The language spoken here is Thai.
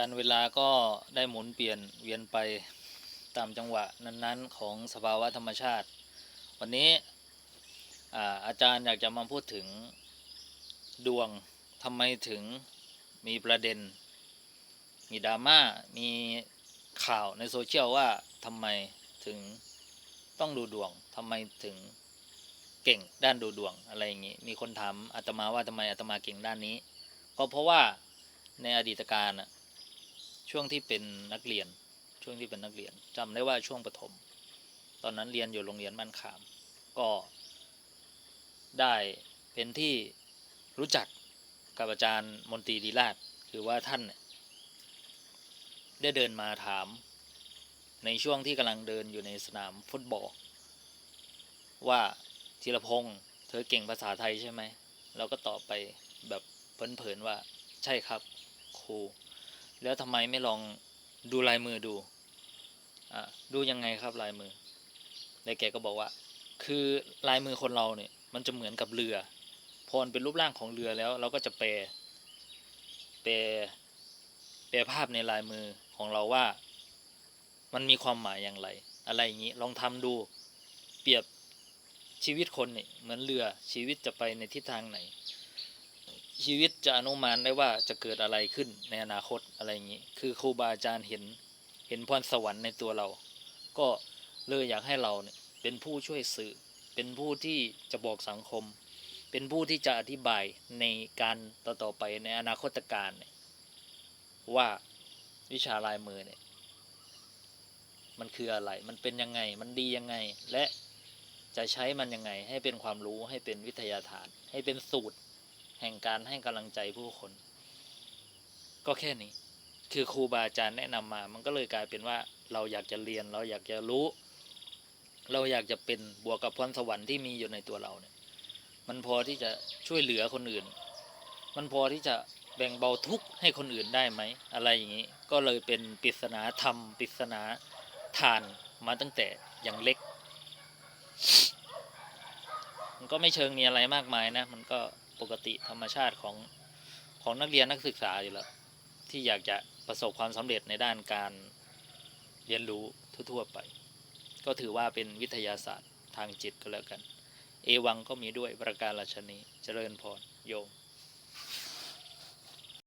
การเวลาก็ได้หมุนเปลี่ยนเวียนไปตามจังหวะนั้นๆ ของสภาวะธรรมชาติ วันนี้อาอาจารย์อยากจะมาพูดถึงดวงทำไมถึงมีประเด็น มีดราม่ามีข่าวในโซเชียลว่าทำไมถึงต้องดูดวงทำไมถึงเก่งด้านดูดวงอะไรอย่างนี้มีคนถามอาตมาว่าทำไมอาตมาเก่งด้านนี้ ก็เพราะว่าในอดีตการ ช่วงที่เป็นนักเรียน ช่วงที่เป็นนักเรียนจำได้ว่าช่วงประถม ตอนนั้นเรียนอยู่โรงเรียนบ้านขาม ก็ได้เป็นที่รู้จักกับอาจารย์มนตรีดีราชคือว่าท่านเนี่ยได้เดินมาถาม ในช่วงที่กำลังเดินอยู่ในสนามฟุตบอล ว่าธีรพงศ์เธอเก่งภาษาไทยใช่ไหมเราก็ตอบไปแบบเผินๆว่าใช่ครับครู แล้วทำไมไม่ลองดูลายมือดูอะดูยังไงครับลายมือแล้วแกก็บอกว่า คือลายมือคนเราเนี่ย มันจะเหมือนกับเรือ พอนเป็นรูปร่างของเรือแล้ว เราก็จะแปลแปลแปลภาพในลายมือของเราว่า มันมีความหมายอย่างไร อะไรอย่างนี้ ลองทำดู เปรียบชีวิตคนเนี่ยเหมือนเรือชีวิตจะไปในทิศทางไหน ชีวิตจะอนุมานได้ว่าจะเกิดอะไรขึ้นในอนาคตอะไรอย่างนี้ คือครูบาอาจารย์เห็นเห็นพรสวรรค์ในตัวเรา ก็เลยอยากให้เราเนี่ยเป็นผู้ช่วยสื่อ เป็นผู้ที่จะบอกสังคม เป็นผู้ที่จะอธิบายในการต่อๆไปในอนาคตการเนี่ยว่าวิชาลายมือเนี่ยมันคืออะไร มันเป็นยังไง มันดียังไง และจะใช้มันยังไง ให้เป็นความรู้ ให้เป็นวิทยาฐาน ให้เป็นสูตร แห่งการให้กำลังใจผู้คน ก็แค่นี้ คือครูบาอาจารย์แนะนำมา มันก็เลยกลายเป็นว่าเราอยากจะเรียนเราอยากจะรู้ เราอยากจะเป็นบวกกับพรสวรรค์ที่มีอยู่ในตัวเราเนี่ย มันพอที่จะช่วยเหลือคนอื่น มันพอที่จะแบ่งเบาทุกข์ให้คนอื่นได้ไหม อะไรอย่างนี้ ก็เลยเป็นปริศนาธรรมปริศนาทานมาตั้งแต่อย่างเล็ก มันก็ไม่เชิงมีอะไรมากมายนะ มันก็ ปกติธรรมชาติของของนักเรียนนักศึกษาอยู่แล้วที่อยากจะประสบความสำเร็จในด้านการเรียนรู้ทั่วๆไป ก็ถือว่าเป็นวิทยาศาสตร์ทางจิตก็แล้วกัน เอวังก็มีด้วยประการราชนีเจริญพรโยม